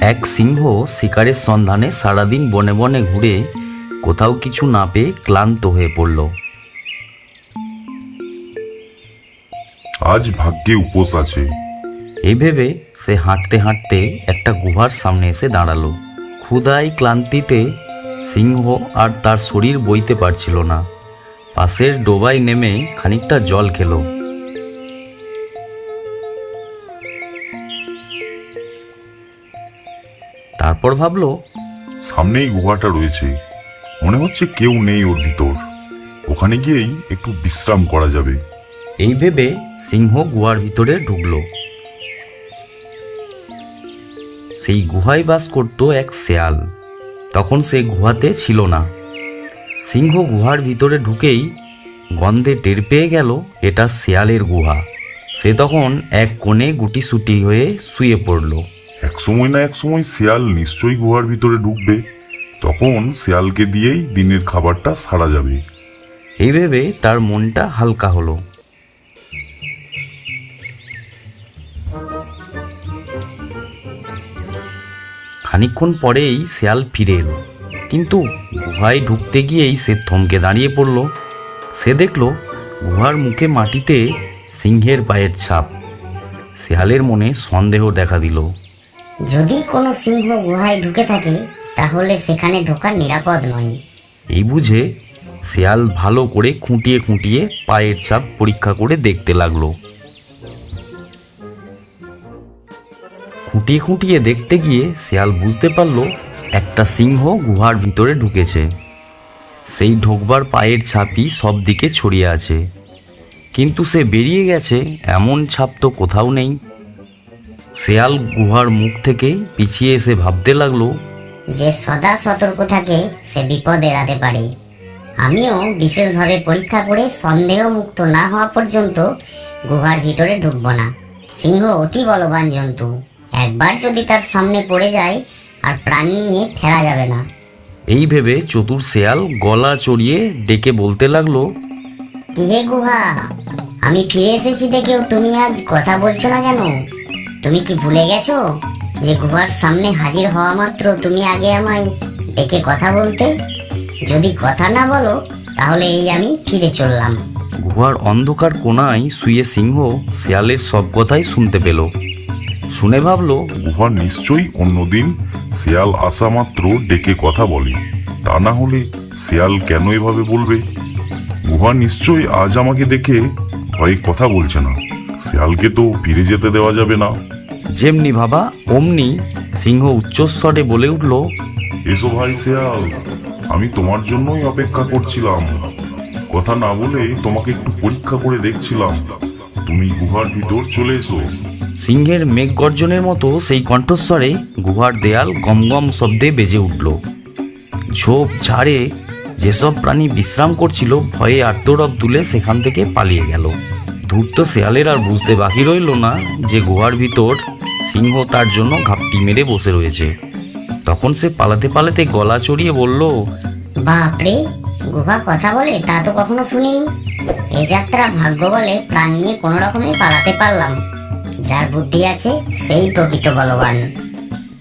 এক সিংহ শিকারের সন্ধানে সারাদিন বনে বনে ঘুরে কোথাও কিছু না পেয়ে ক্লান্ত হয়ে পড়ল। আজ ভাগ্যে উপোস আছে। এই ভেবে সে হাঁটতে হাঁটতে একটা গুহার সামনে এসে দাঁড়াল। ক্ষুধায় ক্লান্তিতে সিংহ আর তার শরীর বইতে পারছিল না। পাশের ডোবায় নেমে খানিকটা জল খেলো। তারপর ভাবলো সামনেই গুহাটা রয়েছে। মনে হচ্ছে কেউ নেই ওর ভিতর। ওখানে গিয়েই একটু বিশ্রাম করা যাবে। এই ভেবে সিংহ গুহার ভিতরে ঢুকলো। সেই গুহায় বাস করত এক শেয়াল। তখন সে গুহাতে ছিল না। সিংহ গুহার ভিতরে ঢুকেই গন্ধে টের পেয়ে গেল এটা শেয়ালের গুহা। সে তখন এক কোণে গুটিসুটি হয়ে শুয়ে পড়ল। এক সময় না এক সময় শিয়াল নিশ্চয়ই গুহার ভিতরে ঢুকবে। তখন শিয়ালকে দিয়েই দিনের খাবারটা সারা যাবে। এই ভেবে তার মনটা হালকা হলো। খানিকক্ষণ পরেই শেয়াল ফিরে এলো। কিন্তু গুহায় ঢুকতে গিয়েই সে থমকে দাঁড়িয়ে পড়ল। সে দেখল গুহার মুখে মাটিতে সিংহের পায়ের ছাপ। শেয়ালের মনে সন্দেহ দেখা দিল। যদি কোনো সিংহ গুহায় ঢুকে থাকে, তাহলে সেখানে ঢোকা নিরাপদ নয়। এই বুঝে শেয়াল ভালো করে খুঁটিয়ে খুঁটিয়ে পায়ের ছাপ পরীক্ষা করে দেখতে লাগল। খুঁটিয়ে খুঁটিয়ে দেখতে গিয়ে শেয়াল বুঝতে পারল, একটা সিংহ গুহার ভিতরে ঢুকেছে। সেই ঢোকবার পায়ের ছাপই সব দিকে ছড়িয়ে আছে। কিন্তু সে বেরিয়ে গেছে, এমন ছাপ তো কোথাও নেই। শেয়াল গুহার মুখ থেকেই পিছিয়ে এসে ভাবতে লাগল যে সদা সতর্ক থাকে সে বিপদ এড়াতে পারে। আমিও বিশেষভাবে পরীক্ষা করে সন্দেহ মুক্ত না হওয়া পর্যন্ত গুহার ভিতরে ঢুকব না। সিংহ অতি বলবান জন্তু। একবার যদি তার সামনে পড়ে যায় আর প্রাণ নিয়ে ফেরা যাবে না। এই ভেবে চতুর শেয়াল গলা চড়িয়ে ডেকে বলতে লাগল কি হে গুহা? আমি ফিরে এসেছি দেখেও তুমি আজ কথা বলছো না কেন? তুমি কি ভুলে গেছো যে গুহার সামনে হাজির হওয়া মাত্র তুমি আগে আমায় ডেকে কথা বলতে? যদি কথা না বলো তাহলে এই আমি ফিরে চললাম। গুহার অন্ধকার কোণায় শুয়ে সিংহ শিয়ালের সব কথাই শুনতে পেল। শুনে ভাবলো গুহার নিশ্চয়ই অন্যদিন শিয়াল আসা মাত্র ডেকে কথা বলে। তা না হলে শিয়াল কেন এভাবে বলবে? গুহা নিশ্চয়ই আজ আমাকে দেখে ভয়ে কথা বলছে না। শিয়ালকে তো ফিরে যেতে দেওয়া যাবে না। যেমনি ভাবা অমনি সিংহ উচ্চস্বরে বলে উঠল এসো ভাই শিয়াল আমি তোমার জন্যই অপেক্ষা করছিলাম। কথা না বলে তোমাকে একটু পরীক্ষা করে দেখছিলাম। তুমি গুহার ভিতর চলে এসো। সিংহের মেঘ গর্জনের মতো সেই কণ্ঠস্বরে গুহার দেয়াল গমগম শব্দে বেজে উঠল। ঝোপ ঝাড়ে যেসব প্রাণী বিশ্রাম করছিল ভয়ে আত্মরব তুলে সেখান থেকে পালিয়ে গেল। ধূর্ত শেয়ালের আর বুঝতে বাকি রইল না যে গুহার ভিতর সিংহ তার জন্য ঘাপটি মেরে বসে রয়েছে। তখন সে পালাতে পালাতে গলা চড়িয়ে বলল, বাপরে, গুহা কথা বলে তা তো কখনো শুনিনি। এ যাত্রা ভাগ্য বলে প্রাণ নিয়ে কোনো রকমে পালাতে পারলাম। যার বুদ্ধি আছে, সেই প্রকৃত বলবান।